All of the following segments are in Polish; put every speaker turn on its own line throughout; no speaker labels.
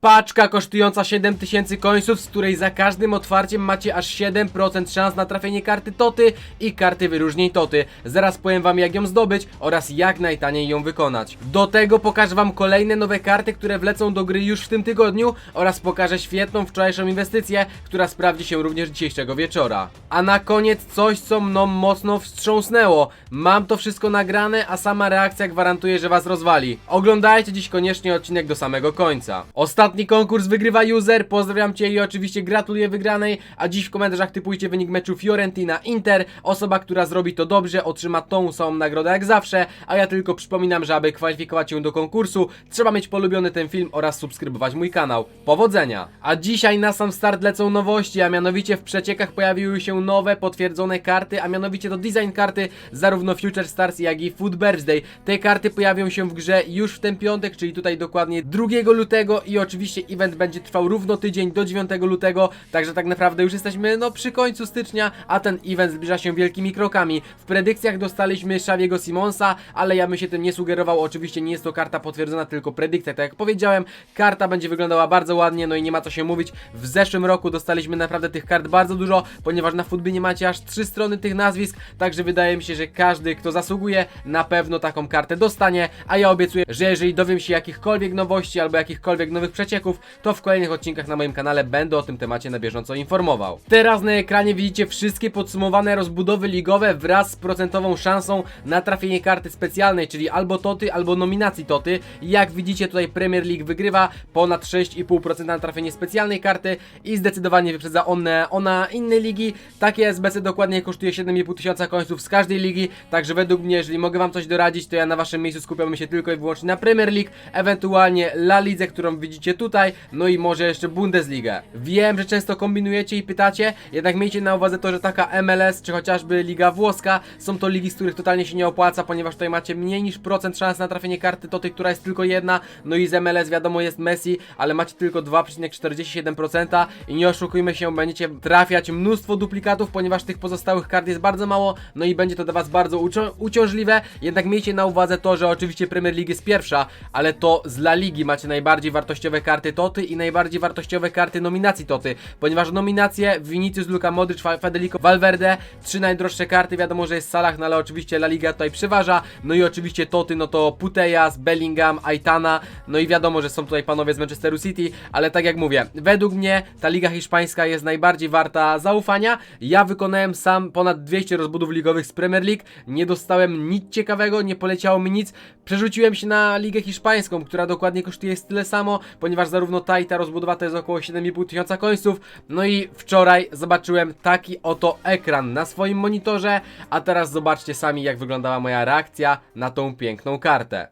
Paczka kosztująca 7000 końców, z której za każdym otwarciem macie aż 7% szans na trafienie karty Toty i karty wyróżnień Toty. Zaraz powiem wam jak ją zdobyć oraz jak najtaniej ją wykonać. Do tego pokażę wam kolejne nowe karty, które wlecą do gry już w tym tygodniu oraz pokażę świetną wczorajszą inwestycję, która sprawdzi się również dzisiejszego wieczora. A na koniec coś, co mną mocno wstrząsnęło. Mam to wszystko nagrane, a sama reakcja gwarantuje, że was rozwali. Oglądajcie dziś koniecznie odcinek do samego końca. Ostatni konkurs wygrywa user, pozdrawiam cię i oczywiście gratuluję wygranej, a dziś w komentarzach typujcie wynik meczu Fiorentina-Inter. Osoba, która zrobi to dobrze, otrzyma tą samą nagrodę jak zawsze, a ja tylko przypominam, że aby kwalifikować się do konkursu, trzeba mieć polubiony ten film oraz subskrybować mój kanał. Powodzenia! A dzisiaj na sam start lecą nowości, a mianowicie w przeciekach pojawiły się nowe, potwierdzone karty, a mianowicie to design karty zarówno Future Stars, jak i Food Birthday. Te karty pojawią się w grze już w ten piątek, czyli tutaj dokładnie 2 lutego i oczywiście event będzie trwał równo tydzień do 9 lutego, także tak naprawdę już jesteśmy no przy końcu stycznia, a ten event zbliża się wielkimi krokami. W predykcjach dostaliśmy Xaviego Simonsa, ale ja bym się tym nie sugerował, oczywiście nie jest to karta potwierdzona, tylko predykcja, tak jak powiedziałem, karta będzie wyglądała bardzo ładnie, no i nie ma co się mówić, w zeszłym roku dostaliśmy naprawdę tych kart bardzo dużo, ponieważ na Footbie macie aż trzy strony tych nazwisk, także wydaje mi się, że każdy, kto zasługuje, na pewno taką kartę dostanie, a ja obiecuję, że jeżeli dowiem się jakichkolwiek nowości albo jakichkolwiek nowych przecieków, to w kolejnych odcinkach na moim kanale będę o tym temacie na bieżąco informował. Teraz na ekranie widzicie wszystkie podsumowane rozbudowy ligowe wraz z procentową szansą na trafienie karty specjalnej, czyli albo Toty, albo nominacji Toty. Jak widzicie tutaj Premier League wygrywa ponad 6,5% na trafienie specjalnej karty i zdecydowanie wyprzedza ona inne ligi. Takie SBC dokładnie kosztuje 7,5 tysiąca końców z każdej ligi, także według mnie, jeżeli mogę wam coś doradzić, to ja na waszym miejscu skupiałbym się tylko i wyłącznie na Premier League, ewentualnie La Lidze, którą widzicie tutaj, no i może jeszcze Bundesligę. Wiem, że często kombinujecie i pytacie, jednak miejcie na uwadze to, że taka MLS, czy chociażby Liga Włoska, są to ligi, z których totalnie się nie opłaca, ponieważ tutaj macie mniej niż procent szans na trafienie karty to tej, która jest tylko jedna, no i z MLS wiadomo jest Messi, ale macie tylko 2,47% i nie oszukujmy się, będziecie trafiać mnóstwo duplikatów, ponieważ tych pozostałych kart jest bardzo mało, no i będzie to dla was bardzo ucią- uciążliwe, jednak miejcie na uwadze to, że oczywiście Premier League jest pierwsza, ale to z La Ligi macie najbardziej wartościowe karty Toty i najbardziej wartościowe karty nominacji Toty, ponieważ nominacje Vinicius, Luka Modric, Federico Valverde, trzy najdroższe karty, wiadomo, że jest Salah, no ale oczywiście La Liga tutaj przeważa, no i oczywiście Toty, no to Putejas, Bellingham, Aitana, no i wiadomo, że są tutaj panowie z Manchesteru City, ale tak jak mówię, według mnie ta Liga Hiszpańska jest najbardziej warta zaufania, ja wykonałem sam ponad 200 rozbudów ligowych z Premier League, nie dostałem nic ciekawego, nie poleciało mi nic, przerzuciłem się na Ligę Hiszpańską, która dokładnie kosztuje tyle samo, ponieważ zarówno ta i ta rozbudowa to jest około 7,5 tysiąca końców, no i wczoraj zobaczyłem taki oto ekran na swoim monitorze, a teraz zobaczcie sami jak wyglądała moja reakcja na tą piękną kartę.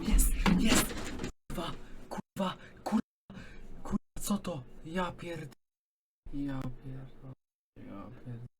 Jest, jest, kurwa, kurwa, kurwa, co to? Ja pierd... Ja pierd... Ja pierd...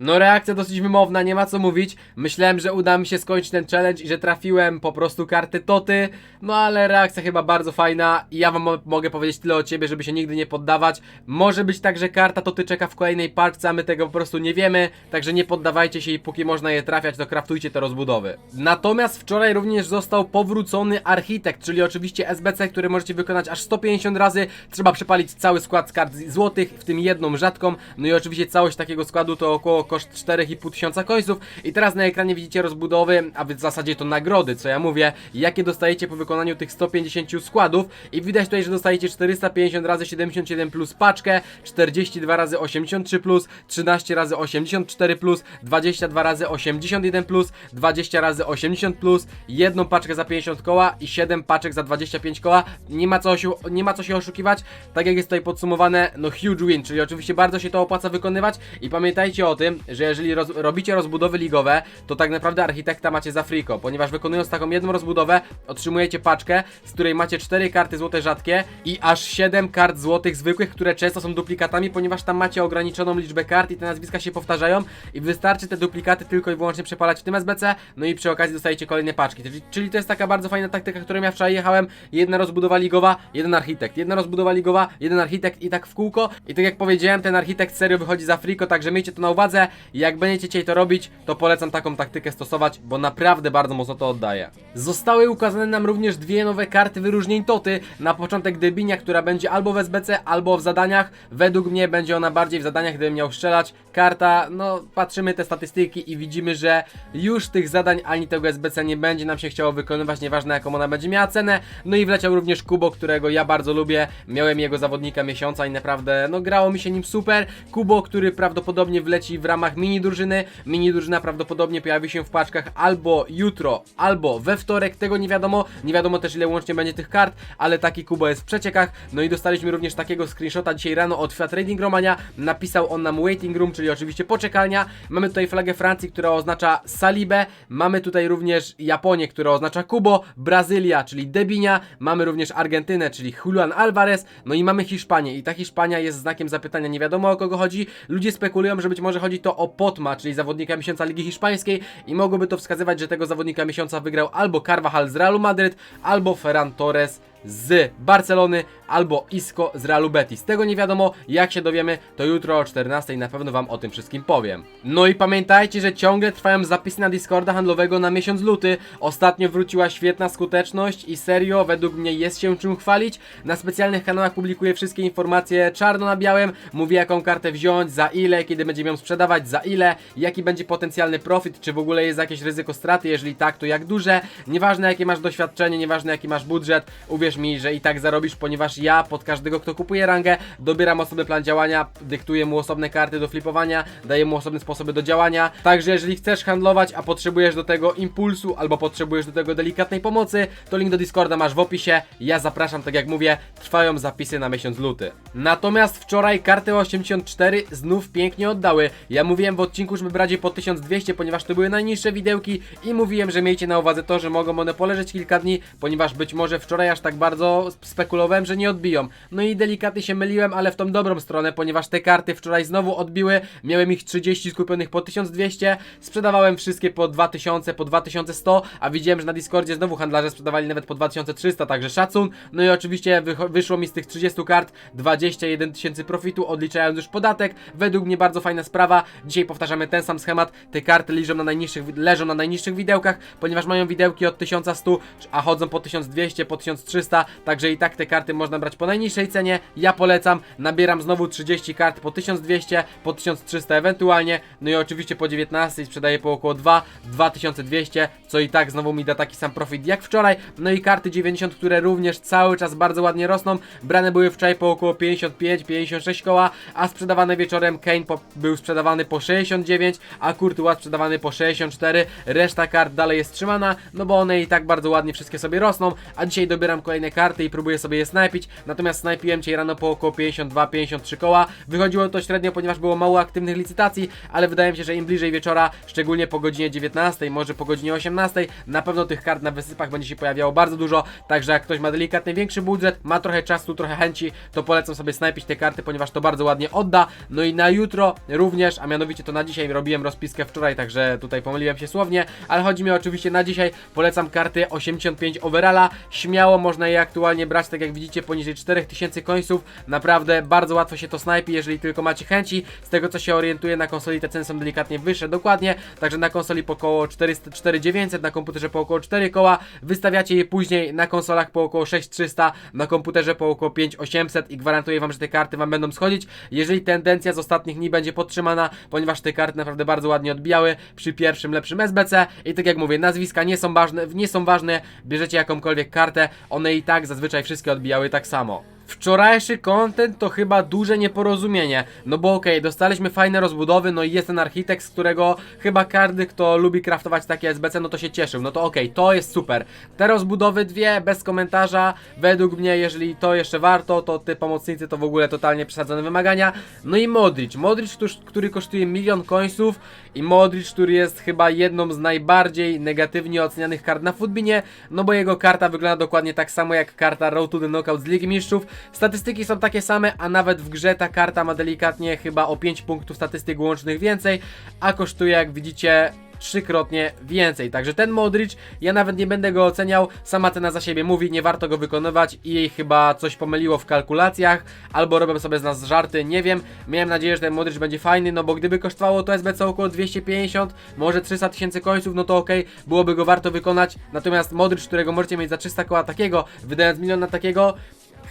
No reakcja dosyć wymowna, nie ma co mówić. Myślałem, że uda mi się skończyć ten challenge i że trafiłem po prostu kartę Toty. No ale reakcja chyba bardzo fajna i ja wam mo- mogę powiedzieć tyle o ciebie, żeby się nigdy nie poddawać. Może być tak, że karta Toty czeka w kolejnej paczce, a my tego po prostu nie wiemy. Także nie poddawajcie się i póki można je trafiać, to kraftujcie te rozbudowy. Natomiast wczoraj również został powrócony Architekt, czyli oczywiście SBC, który możecie wykonać aż 150 razy. Trzeba przepalić cały skład z kart złotych, w tym jedną rzadką. No i oczywiście całość takiego składu to około koszt 4,5 tysiąca końców. I teraz na ekranie widzicie rozbudowy, a w zasadzie to nagrody, co ja mówię, jakie dostajecie po wykonaniu tych 150 składów. I widać tutaj, że dostajecie 450 razy 77 plus paczkę, 42 razy 83 plus, 13 razy 84 plus, 22 razy 81 plus, 20 razy 80 plus, jedną paczkę za 50 koła i 7 paczek za 25 koła. Nie ma co się, nie ma co się oszukiwać. Tak jak jest tutaj podsumowane, no huge win, czyli oczywiście bardzo się to opłaca wykonywać i pamiętajcie o tym, tym, że jeżeli roz, robicie rozbudowy ligowe, to tak naprawdę architekta macie za friko, ponieważ wykonując taką jedną rozbudowę, otrzymujecie paczkę, z której macie 4 karty złote rzadkie i aż 7 kart złotych zwykłych, które często są duplikatami, ponieważ tam macie ograniczoną liczbę kart i te nazwiska się powtarzają i wystarczy te duplikaty tylko i wyłącznie przepalać w tym SBC, no i przy okazji dostajecie kolejne paczki. Czyli, to jest taka bardzo fajna taktyka, którą ja wczoraj jechałem. Jedna rozbudowa ligowa, jeden architekt. Jedna rozbudowa ligowa, jeden architekt i tak w kółko. I tak jak powiedziałem, ten architekt serio wychodzi za friko, także miejcie to na uwadze. Jak będziecie dzisiaj to robić, to polecam taką taktykę stosować, bo naprawdę bardzo mocno to oddaje. Zostały ukazane nam również dwie nowe karty wyróżnień Toty. Na początek Debinia, która będzie albo w SBC, albo w zadaniach. Według mnie będzie ona bardziej w zadaniach, gdybym miał strzelać. Karta, no patrzymy te statystyki i widzimy, że już tych zadań ani tego SBC nie będzie nam się chciało wykonywać, nieważne jaką ona będzie miała cenę. No i wleciał również Kubo, którego ja bardzo lubię. Miałem jego zawodnika miesiąca i naprawdę, no grało mi się nim super. Kubo, który prawdopodobnie wleci w ramach mini drużyny. Mini drużyna prawdopodobnie pojawi się w paczkach albo jutro, albo we wtorek, tego nie wiadomo. Nie wiadomo też ile łącznie będzie tych kart, ale taki Kubo jest w przeciekach. No i dostaliśmy również takiego screenshota dzisiaj rano od Fiat Trading Romania. Napisał on nam waiting room, czyli oczywiście poczekalnia. Mamy tutaj flagę Francji, która oznacza Salibę. Mamy tutaj również Japonię, która oznacza Kubo. Brazylia, czyli Debinia. Mamy również Argentynę, czyli Julian Alvarez. No i mamy Hiszpanię. I ta Hiszpania jest znakiem zapytania. Nie wiadomo o kogo chodzi. Ludzie spekulują, że być może chodzi to o Potma, czyli zawodnika miesiąca Ligi Hiszpańskiej. I mogłoby to wskazywać, że tego zawodnika miesiąca wygrał albo Carvajal z Realu Madryt, albo Ferran Torres z Barcelony albo Isco z Realu Betis. Tego nie wiadomo, jak się dowiemy, to jutro o 14 na pewno Wam o tym wszystkim powiem. No i pamiętajcie, że ciągle trwają zapisy na Discorda handlowego na miesiąc luty. Ostatnio wróciła świetna skuteczność i serio, według mnie jest się czym chwalić. Na specjalnych kanałach publikuję wszystkie informacje czarno na białym. Mówię jaką kartę wziąć, za ile, kiedy będziemy ją sprzedawać, za ile, jaki będzie potencjalny profit, czy w ogóle jest jakieś ryzyko straty, jeżeli tak, to jak duże. Nieważne jakie masz doświadczenie, nieważne jaki masz budżet, uwierz mi, że i tak zarobisz, ponieważ ja pod każdego, kto kupuje rangę, dobieram osobny plan działania, dyktuję mu osobne karty do flipowania, daję mu osobne sposoby do działania. Także jeżeli chcesz handlować, a potrzebujesz do tego impulsu albo potrzebujesz do tego delikatnej pomocy, to link do Discorda masz w opisie. Ja zapraszam, tak jak mówię, trwają zapisy na miesiąc luty. Natomiast wczoraj karty 84 znów pięknie oddały. Ja mówiłem w odcinku, żeby brać je po 1200, ponieważ to były najniższe widełki i mówiłem, że miejcie na uwadze to, że mogą one poleżeć kilka dni, ponieważ być może wczoraj aż tak bardzo spekulowałem, że nie odbiją. No i delikatnie się myliłem, ale w tą dobrą stronę, ponieważ te karty wczoraj znowu odbiły. Miałem ich 30 skupionych po 1200, sprzedawałem wszystkie po 2000, po 2100, a widziałem, że na Discordzie znowu handlarze sprzedawali nawet po 2300, także szacun. No i oczywiście wyszło mi z tych 30 kart 21 tysięcy profitu, odliczając już podatek. Według mnie bardzo fajna sprawa. Dzisiaj powtarzamy ten sam schemat. Te karty leżą na najniższych, leżą na najniższych widełkach, ponieważ mają widełki od 1100, a chodzą po 1200, po 1300, także i tak te karty można brać po najniższej cenie. Ja polecam, nabieram znowu 30 kart po 1200, po 1300 ewentualnie, no i oczywiście po 19 sprzedaję po około 2, 2200, co i tak znowu mi da taki sam profit jak wczoraj. No i karty 90, które również cały czas bardzo ładnie rosną. Brane były wczoraj po około 55-56 koła, a sprzedawane wieczorem Kane po, był sprzedawany po 69, a Courtois sprzedawany po 64. Reszta kart dalej jest trzymana, no bo one i tak bardzo ładnie wszystkie sobie rosną, a dzisiaj dobieram kolejne karty i próbuję sobie je snajpić. Natomiast snajpiłem dzisiaj rano po około 52-53 koła. Wychodziło to średnio, ponieważ było mało aktywnych licytacji, ale wydaje mi się, że im bliżej wieczora, szczególnie po godzinie 19, może po godzinie 18, na pewno tych kart na wysypach będzie się pojawiało bardzo dużo. Także jak ktoś ma delikatny większy budżet, ma trochę czasu, trochę chęci, to polecam sobie snajpić te karty, ponieważ to bardzo ładnie odda. No i na jutro również, a mianowicie to na dzisiaj robiłem rozpiskę wczoraj, także tutaj pomyliłem się słownie, ale chodzi mi oczywiście na dzisiaj. Polecam karty 85 overalla. Śmiało można je aktualnie brać, tak jak widzicie, poniżej 4000 końców. Naprawdę bardzo łatwo się to snajpi, jeżeli tylko macie chęci. Z tego co się orientuję na konsoli te ceny są delikatnie wyższe, dokładnie. Także na konsoli po około 400, 4900, na komputerze po około 4 koła. Wystawiacie je później na konsolach po około 6300, na komputerze po około 5800 i gwarantuję wam, że te karty wam będą schodzić. Jeżeli tendencja z ostatnich dni będzie podtrzymana, ponieważ te karty naprawdę bardzo ładnie odbijały przy pierwszym lepszym SBC i tak jak mówię, nazwiska nie są ważne, nie są ważne, bierzecie jakąkolwiek kartę, one i tak zazwyczaj wszystkie odbijały tak samo. Wczorajszy content to chyba duże nieporozumienie, no bo okej, dostaliśmy fajne rozbudowy, no i jest ten architekt, z którego chyba każdy, kto lubi craftować takie SBC, no to się cieszył, no to okej, to jest super. Te rozbudowy dwie, bez komentarza, według mnie, jeżeli to jeszcze warto, to ty pomocnicy to w ogóle totalnie przesadzone wymagania. No i Modric, Modric, który kosztuje milion końców i Modric, który jest chyba jedną z najbardziej negatywnie ocenianych kart na Footbinie, no bo jego karta wygląda dokładnie tak samo jak karta Road to the Knockout z Ligi Mistrzów. Statystyki są takie same, a nawet w grze ta karta ma delikatnie chyba o 5 punktów statystyk łącznych więcej, a kosztuje jak widzicie trzykrotnie więcej. Także ten Modric, ja nawet nie będę go oceniał, sama cena za siebie mówi, nie warto go wykonywać i jej chyba coś pomyliło w kalkulacjach, albo robią sobie z nas żarty, nie wiem. Miałem nadzieję, że ten Modric będzie fajny, no bo gdyby kosztowało to SBC około 250, może 300 tysięcy końców, no to okej, byłoby go warto wykonać. Natomiast Modric, którego możecie mieć za 300 koła takiego, wydając milion na takiego,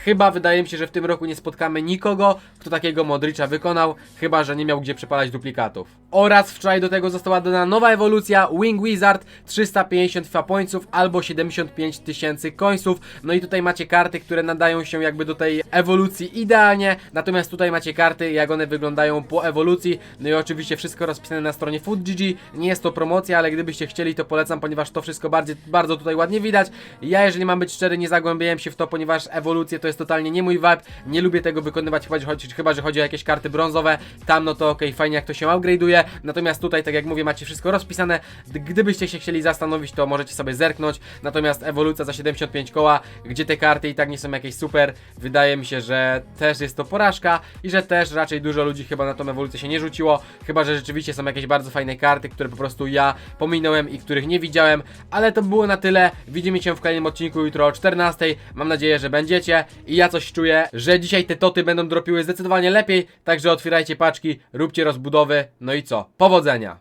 Chyba wydaje mi się, że w tym roku nie spotkamy nikogo, kto takiego Modricza wykonał, chyba że nie miał gdzie przepalać duplikatów. Oraz wczoraj do tego została dodana nowa ewolucja Wing Wizard 350 FIFA pointsów albo 75 tysięcy końców. No i tutaj macie karty, które nadają się jakby do tej ewolucji idealnie. Natomiast tutaj macie karty, jak one wyglądają po ewolucji. No i oczywiście wszystko rozpisane na stronie FoodGG. Nie jest to promocja, ale gdybyście chcieli, to polecam, ponieważ to wszystko bardziej, bardzo tutaj ładnie widać. Ja, jeżeli mam być szczery, nie zagłębiałem się w to, ponieważ ewolucje to jest totalnie nie mój vibe. Nie lubię tego wykonywać, chyba chodzi, chyba, że chodzi o jakieś karty brązowe. Tam no to okej, fajnie jak to się upgrade'uje. Natomiast tutaj, tak jak mówię, macie wszystko rozpisane. Gdybyście się chcieli zastanowić, to możecie sobie zerknąć. Natomiast ewolucja za 75 koła, gdzie te karty i tak nie są jakieś super, wydaje mi się, że też jest to porażka i że też raczej dużo ludzi chyba na tą ewolucję się nie rzuciło. Chyba, że rzeczywiście są jakieś bardzo fajne karty, które po prostu ja pominąłem i których nie widziałem. Ale to było na tyle. Widzimy się w kolejnym odcinku jutro o 14. Mam nadzieję, że będziecie. I ja coś czuję, że dzisiaj te toty będą dropiły zdecydowanie lepiej. Także otwierajcie paczki, róbcie rozbudowy. No i co? Powodzenia!